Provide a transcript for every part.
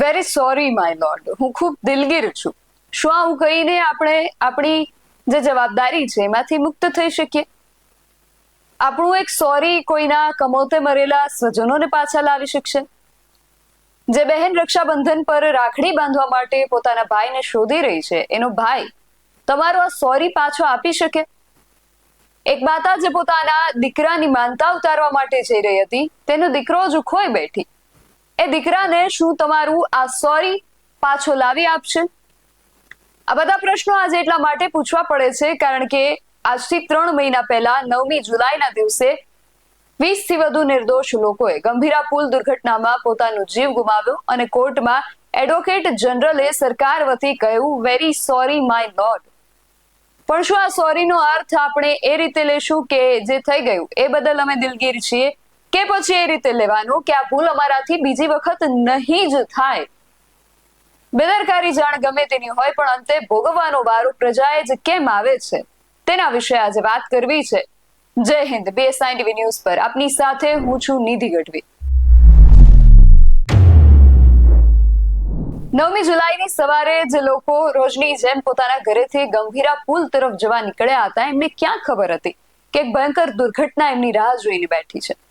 Very sorry my lord હું ખૂબ દિલગીર છું. શું આવું કહીને આપણે આપણી જે જવાબદારી છે, એમાંથી મુક્ત થઈ શકીએ? આપણું એક સોરી કોઈના કમોતે મરેલા સ્વજનોને પાછા લાવી શકશે. જે બહેન રક્ષાબંધન પર રાખડી બાંધવા માટે પોતાના ભાઈને શોધી રહી છે, એનો ભાઈ તમારો આ સોરી પાછો આપી શકે? એક માતા જે પોતાના દીકરાની માનતા ઉતારવા માટે જઈ રહી હતી, તેનો દીકરો જ ખોઈ બેઠી. એ દીકરાને શું તમારું આ સોરી પાછો લાવી આપશે? આ બધા પ્રશ્નો આજે એટલા માટે પૂછવા પડે છે, કારણ કે આજથી ત્રણ મહિના પહેલા, નવમી જુલાઈના દિવસે વીસથી વધુ નિર્દોષ લોકોએ ગંભીરા પુલ દુર્ઘટનામાં પોતાનો જીવ ગુમાવ્યો અને કોર્ટમાં એડવોકેટ જનરલે સરકાર વતી કહ્યું, વેરી સોરી માય લોર્ડ. પણ શું આ સોરીનો અર્થ આપણે એ રીતે લેશું કે જે થઈ ગયું? એ બદલ અમે દિલગીર છીએ. કે પછી એ રીતે લેવાનું કે આ ભૂલ અમારાથી બીજી વખત નહીં જ થાય? બેદરકારી જાણ ગમે તેની હોય, પણ અંતે ભોગવવાનો વારો પ્રજાએ જ કેમ આવે છે? તેના વિશે આજે વાત કરવી છે. જય હિન્દ બીએસઆઈ ટીવી ન્યૂઝ પર. આપની સાથે હું છું નિધિ ગઢવી. નવમી જુલાઈની સવારે જે લોકો રોજની જેમ પોતાના ઘરેથી ગંભીરા પુલ તરફ જવા નીકળ્યા હતા. એમને ક્યાં ખબર હતી કે એક ભયંકર દુર્ઘટના એમની રાહ જોઈને બેઠી છે.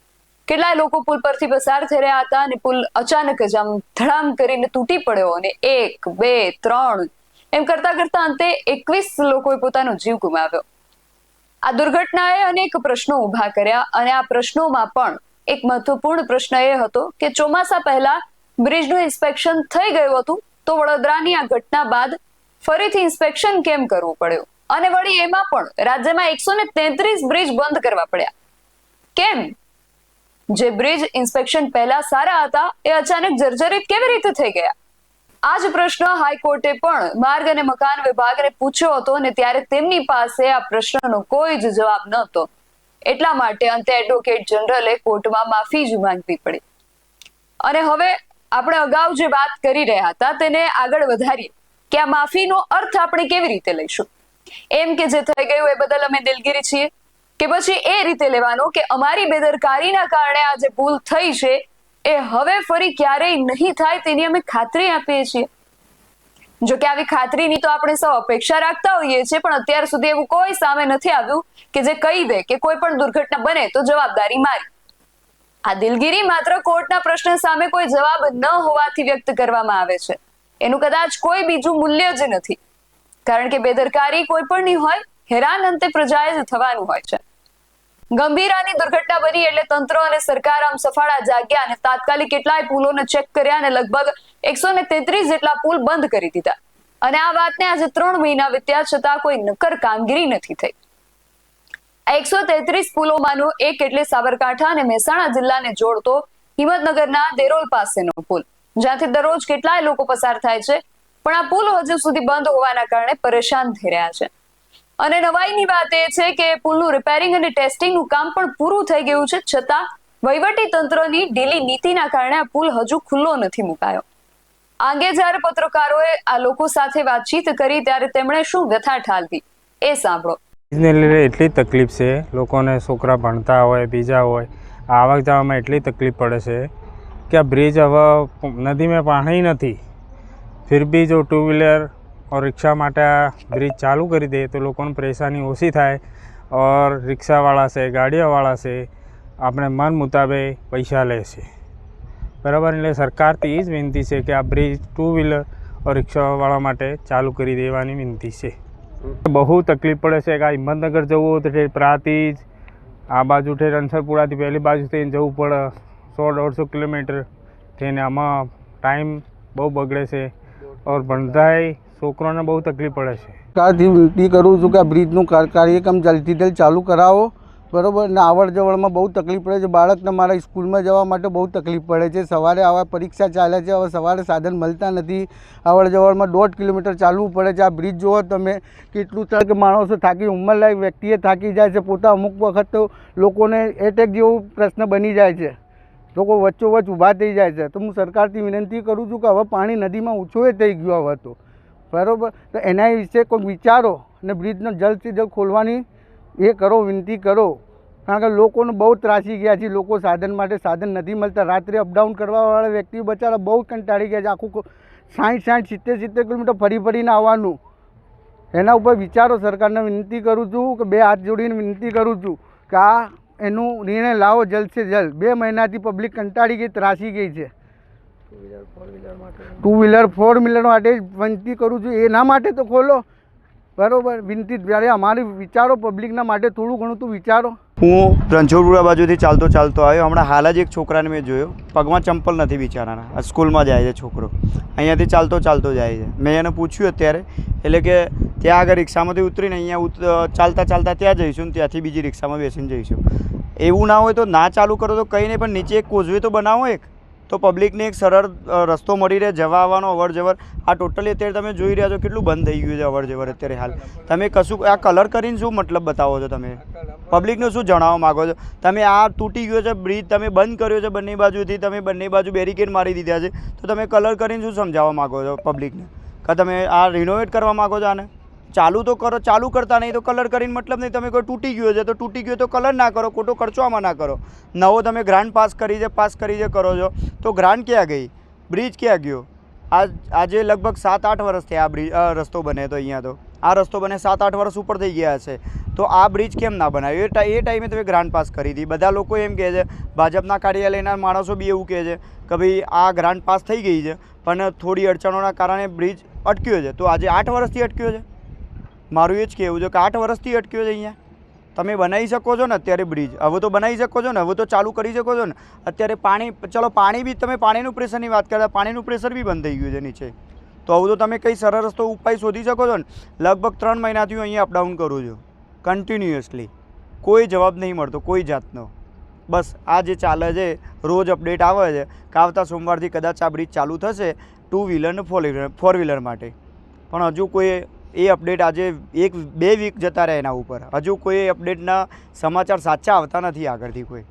કેટલાય લોકો પુલ પરથી પસાર થઈ રહ્યા હતા અને પુલ અચાનક જ આમ ધડામ કરીને તૂટી પડ્યો અને એક, બે, ત્રણ એમ કરતા કરતા અંતે એકવીસ લોકોએ પોતાનો જીવ ગુમાવ્યો. આ દુર્ઘટનાએ અનેક પ્રશ્નો ઊભા કર્યા અને આ પ્રશ્નોમાં પણ એક મહત્વપૂર્ણ પ્રશ્ન એ હતો કે ચોમાસા પહેલા બ્રિજનું ઇન્સ્પેક્શન થઈ ગયું હતું તો વડોદરાની આ ઘટના બાદ ફરીથી ઇન્સ્પેક્શન કેમ કરવું પડ્યું? અને વળી એમાં પણ રાજ્યમાં એકસો ને તેત્રીસ બ્રિજ બંધ કરવા પડ્યા. કેમ? જે બ્રિજ ઇન્સ્પેક્શન પહેલા સારા હતા, એ અચાનક જર્જરિત કેવી રીતે થઈ ગયા? આ જ પ્રશ્ન હાઈકોર્ટે પણ માર્ગ અને મકાન વિભાગને પૂછ્યો હતો અને ત્યારે તેમની પાસે આ પ્રશ્નનો કોઈ જ જવાબ નહોતો. એટલા માટે અંતે એડવોકેટ જનરલે કોર્ટમાં માફી જ માંગવી પડી. અને હવે આપણે અગાઉ જે વાત કરી રહ્યા હતા, તેને આગળ વધારીએ. કે આ માફીનો અર્થ આપણે કેવી રીતે લઈશું? એમ કે જે થઈ ગયું, એ બદલ અમે દિલગીરી છીએ. કે પછી એ રીતે લેવાનો કે અમારી બેદરકારીના કારણે આ જે ભૂલ થઈ છે, એ હવે ફરી ક્યારેય નહીં થાય તેની અમે ખાતરી આપીએ છીએ. જો કે આવી ખાતરીની તો આપણે સૌ અપેક્ષા રાખતા હોઈએ છીએ, પણ અત્યાર સુધી એવું કોઈ સામે નથી આવ્યું કે જે કહી દે કે કોઈ પણ દુર્ઘટના બને તો જવાબદારી મારી. આ દિલગીરી માત્ર કોર્ટના પ્રશ્ન સામે કોઈ જવાબ ન હોવાથી વ્યક્ત કરવામાં આવે છે. એનું કદાચ કોઈ બીજું મૂલ્ય જ નથી. કારણ કે બેદરકારી કોઈ પણ ની હોય, હેરાન અંતે પ્રજાએ જ થવાનું હોય છે. ગંભીરાની દુર્ઘટના બની એટલે તંત્ર અને સરકાર આમ સફાળા જાગ્યા અને તાત્કાલિક કેટલાય પુલોને ચેક કર્યા અને લગભગ એકસો ને તેત્રીસ જેટલા પુલ બંધ કરી દીધા. અને આ વાતને આજે ત્રણ મહિના વીત્યા છતાં કોઈ નક્કર કામગીરી નથી થઈ. એકસો તેત્રીસ પુલોમાંનો એક એટલે સાબરકાંઠા અને મહેસાણા જિલ્લાને જોડતો હિંમતનગરના દેરોલ પાસેનો પુલ, જ્યાંથી દરરોજ કેટલાય લોકો પસાર થાય છે. પણ આ પુલ હજુ સુધી બંધ હોવાના કારણે પરેશાન થઈ રહ્યા છે. અને નવાઈની વાત એ છે કે પુલનું રિપેરિંગ અને ટેસ્ટિંગનું કામ પણ પૂરું થઈ ગયું છે, છતાં વહીવટી તંત્રની ઢીલી નીતિના કારણે આ પુલ હજુ ખુલ્લો નથી મુકાયો. આ અંગે જ્યારે પત્રકારોએ આ લોકો સાથે વાતચીત કરી, ત્યારે તેમણે શું વ્યથા ઠાલવી એ સાંભળો. બ્રિજને લીધે એટલી તકલીફ છે, લોકોને છોકરા ભણતા હોય, બીજા હોય આવક જવામાં એટલી તકલીફ પડે છે કે આ બ્રિજ હવે નદીમાં પાણી નથી. ફિર બી જો ટુ વ્હીલર ઓર રિક્ષા માટે આ બ્રિજ ચાલુ કરી દે તો લોકોને પરેશાની ઓછી થાય ઓર રિક્ષાવાળા છે ગાડીઓવાળા છે આપણે મન મુતાબે પૈસા લે છે બરાબર એટલે સરકારથી એ જ વિનંતી છે કે આ બ્રિજ ટુ વ્હીલર ઓર રિક્ષાવાળા માટે ચાલુ કરી દેવાની વિનંતી છે બહુ તકલીફ પડે છે કે આ હિંમતનગર જવું હોય તો ઠેર જ આ બાજુ ઠેર રણસરપુરાથી પહેલી બાજુ થઈને જવું પડે સો દોઢસો કિલોમીટર થઈને આમાં ટાઈમ બહુ બગડે છે ઓર ભણધાય છોકરોને બહુ તકલીફ પડે છે. સરકારથી વિનંતી કરું છું કે આ બ્રિજનું કાર- કાર્યક્રમ જલ્દીથી જલ્દ ચાલુ કરાવો. બરાબર? ને આવડ જવડમાં બહુ તકલીફ પડે છે. બાળકને મારા સ્કૂલમાં જવા માટે બહુ તકલીફ પડે છે. સવારે આવા પરીક્ષા ચાલે છે. હવે સવારે સાધન મળતા નથી. આવડ જવડમાં દોઢ કિલોમીટર ચાલવું પડે છે. આ બ્રિજ જુઓ તમે, કેટલું તક માણસો થાકી ઉંમરલાયક વ્યક્તિએ થાકી જાય છે. પોતા અમુક વખત તો લોકોને એટેક જેવો પ્રશ્ન બની જાય છે. લોકો વચ્ચોવચ્ચ ઊભા થઈ જાય છે. તો હું સરકારથી વિનંતી કરું છું કે હવે પાણી નદીમાં ઓછું થઈ ગયું હવે તો બરાબર? તો એના વિશે કોઈ વિચારો અને બ્રિજને જલ્દથી જલ્દ ખોલવાની એ કરો, વિનંતી કરો. કારણ કે લોકોને બહુ ત્રાસી ગયા છે, લોકો સાધન માટે સાધન નથી મળતા. રાત્રે અપડાઉન કરવાવાળા વ્યક્તિ બચારા બહુ કંટાળી ગયા છે. આખું સાઠ સાઠ સિત્તેર સિત્તેર કિલોમીટર ફરી ફરીને આવવાનું. એના ઉપર વિચારો, સરકારને વિનંતી કરું છું કે બે હાથ જોડીને વિનંતી કરું છું કે આ એનું નિર્ણય લાવો જલ્દ જલ્દ બે મહિનાથી પબ્લિક કંટાળી ગઈ, ત્રાસી ગઈ છે. ટુ વ્હીલર ફોર વ્હીલર માટે જ વિનંતી કરું છું. એના માટે તો ખોલો. બરાબર વિનંતી જ્યારે અમારી વિચારો પબ્લિકના માટે થોડું ઘણું તો વિચારો. હું રણછોડપુરા બાજુથી ચાલતો ચાલતો આવ્યો. હમણાં હાલ જ એક છોકરાને મેં જોયો. પગમાં ચંપલ નથી બિચારાના. સ્કૂલમાં જાય છે છોકરો. અહીંયાથી ચાલતો ચાલતો જાય છે. મેં એને પૂછ્યું અત્યારે એટલે કે ત્યાં આગળ રિક્ષામાંથી ઉતરીને અહીંયા ઉત ચાલતા ચાલતા ત્યાં જઈશું ને ત્યાંથી બીજી રિક્ષામાં બેસીને જઈશું. એવું ના હોય તો ના ચાલુ કરો તો કંઈ નહીં પણ નીચે એક કોઝવે તો બનાવો એક. તો પબ્લિકને એક સરળ રસ્તો મળી રહે જવા આવવાનો અવર જવર આ ટોટલી અત્યારે તમે જોઈ રહ્યા છો કેટલું બંધ થઈ ગયું છે અવર જવર અત્યારે હાલ. તમે કશું, આ કલર કરીને શું મતલબ બતાવો છો તમે? પબ્લિકને શું જણાવવા માગો છો? તમે આ તૂટી ગયો છે, બ્રિજ તમે બંધ કર્યો છે બંને બાજુથી, તમે બંને બાજુ બેરિકેડ મારી દીધા છે. તો તમે કલર કરીને શું સમજાવવા માગો છો પબ્લિકને કે તમે આ રિનોવેટ કરવા માગો છો આને? ચાલુ તો કરો, ચાલુ કરતા નહીં તો કલર કરીને મતલબ નહીં તમે કોઈ તૂટી ગયો છે, તો તૂટી ગયો તો કલર ના કરો, ખોટો ખર્ચો આમાં ના કરો. નવો તમે ગ્રાન્ડ પાસ કરી છે પાસ કરી છે, કરો છો. તો ગ્રાન્ડ ક્યાં ગઈ? બ્રિજ ક્યાં ગયો? આ આજે લગભગ સાત આઠ વર્ષ થયા આ બ્રિજ રસ્તો બને તો અહીંયા તો. આ રસ્તો બને સાત આઠ વર્ષ ઉપર થઈ ગયા છે તો આ બ્રિજ કેમ ના બનાવ્યો? એ એ ટાઈમે તમે ગ્રાન્ડ પાસ કરી હતી. બધા લોકો એમ કહે છે, ભાજપના કાર્યાલયના માણસો બી એવું કહે છે કે ભાઈ આ ગ્રાન્ડ પાસ થઈ ગઈ છે, પણ થોડી અડચણોના કારણે બ્રિજ અટક્યો છે. તો આજે આઠ વર્ષથી અટક્યો છે? મારું એ જ કહેવું છે કે આઠ વર્ષથી અટક્યો છે અહીંયા. તમે બનાવી શકો છો ને અત્યારે બ્રિજ. હવે તો બનાવી શકો છો ને, હવે તો ચાલુ કરી શકો છો ને. અત્યારે પાણી, ચલો પાણી બી તમે પાણીનું પ્રેશરની વાત કરતા, પાણીનું પ્રેશર બી બંધ થઈ ગયું છે નીચે. તો હવે તો તમે કંઈ સરળ રસ્તો, ઉપાય શોધી શકો છો ને? લગભગ ત્રણ મહિનાથી હું અહીંયા અપડાઉન કરું છું. કન્ટિન્યુઅસલી કોઈ જવાબ નહીં મળતો, કોઈ જાતનો. બસ, આ જે ચાલે છે, રોજ અપડેટ આવે છે કે આવતા સોમવારથી કદાચ આ બ્રિજ ચાલુ થશે ટુ વ્હીલર ને ફોર વ્હીલર ફોર વ્હીલર માટે. પણ હજુ કોઈ એ અપડેટ આજે એક, બે વીક જતા રહે એના ઉપર. હજુ કોઈ અપડેટના સમાચાર સાચા આવતા નથી આગળથી કોઈ.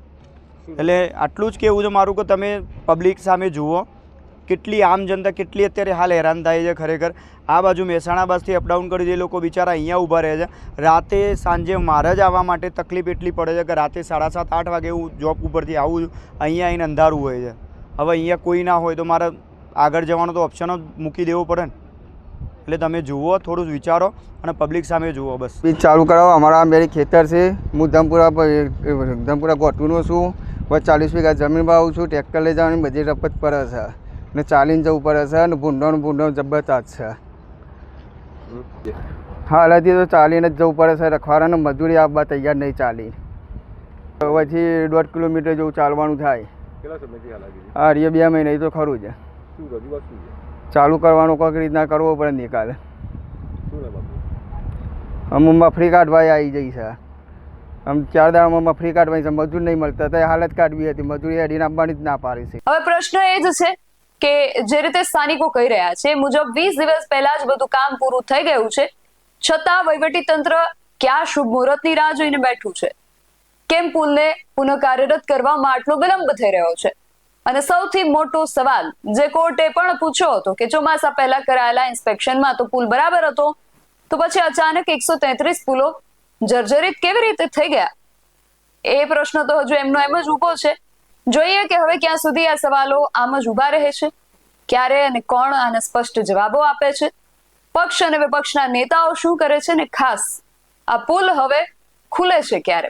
એટલે આટલું જ કહેવું છે મારું કે તમે પબ્લિક સામે જુઓ. કેટલી આમ જનતા, કેટલી અત્યારે હાલ હેરાન થાય છે ખરેખર. આ બાજુ મહેસાણા બસથી અપડાઉન કરી જે લોકો બિચારા અહીંયા ઊભા રહે છે. રાતે સાંજે મારે જ આવવા માટે તકલીફ એટલી પડે છે કે રાતે સાડા સાત, આઠ વાગે હું જોબ ઉપરથી આવું છું. અહીંયા આવીને અંધારું હોય છે. હવે અહીંયા કોઈ ના હોય તો મારે આગળ જવાનો તો ઓપ્શન જ મૂકી દેવો પડે ને. એટલે તમે જુઓ થોડું વિચારો અને પબ્લિક સામે જુઓ બસ. બીજ ચાલુ કરાવો. અમારા મેરી ખેતર છે. હું ધમપુરા ધમપુરા ગોટુનો છું. બસ ચાલીસ વીઘા જમીન આવું છું. ટ્રેક્ટર લઈ જવાની બધી રપત પડે છે. ને ચાલીને જવું પડે છે અને ભૂંડોનું ભૂંડો જબરદસ્ત છે. હાલથી તો ચાલીને જ જવું પડે છે. રખવાડાને મજૂરી આપવા તૈયાર નહીં ચાલી. પછી દોઢ કિલોમીટર જેવું ચાલવાનું થાય. કેટલા સમયથી હાલાકી છે હા રે બે મહિના એ તો ખરું છે શું રજૂઆત શું છે? ચાલુ કરવાનું કોઈક રીતના કરવો પડે નિકાલ. ના મફરી કાઢવા આવી જઈ છે. આમ ચાર દાડામાં મફરી કાઢવાની છે મજૂર નહીં મળતા. તો હાલત કાઢવી હતી. મજૂરી અડીને આપવાની જ ના પાડી છે. હવે પ્રશ્ન એ જ છે કે જે રીતે સ્થાનિકો કહી રહ્યા છે મુજબ વીસ દિવસ પહેલા જ બધું કામ પૂરું થઈ ગયું છે. છતાં વહીવટી તંત્ર ક્યાં શુભ મુહૂર્તની રાહ જોઈને બેઠું છે? કેમ પુલને પુનઃ કાર્યરત કરવામાં આટલો વિલંબ થઈ રહ્યો છે? અને સૌથી મોટો સવાલ જે કોર્ટે પણ પૂછ્યો હતો કે ચોમાસા પહેલા કરાયેલા ઇન્સ્પેક્શનમાં તો પુલ બરાબર હતો, તો પછી અચાનક એકસો તેત્રીસ પુલો જર્જરિત કેવી રીતે થઈ ગયા? એ પ્રશ્ન તો હજુ એમનો એમ જ ઊભો છે. જોઈએ કે હવે ક્યાં સુધી આ સવાલો આમ જ ઊભા રહે છે. ક્યારે અને કોણ આને સ્પષ્ટ જવાબો આપે છે? પક્ષ અને વિપક્ષના નેતાઓ શું કરે છે ને ખાસ? આ પુલ હવે ખુલે છે ક્યારે?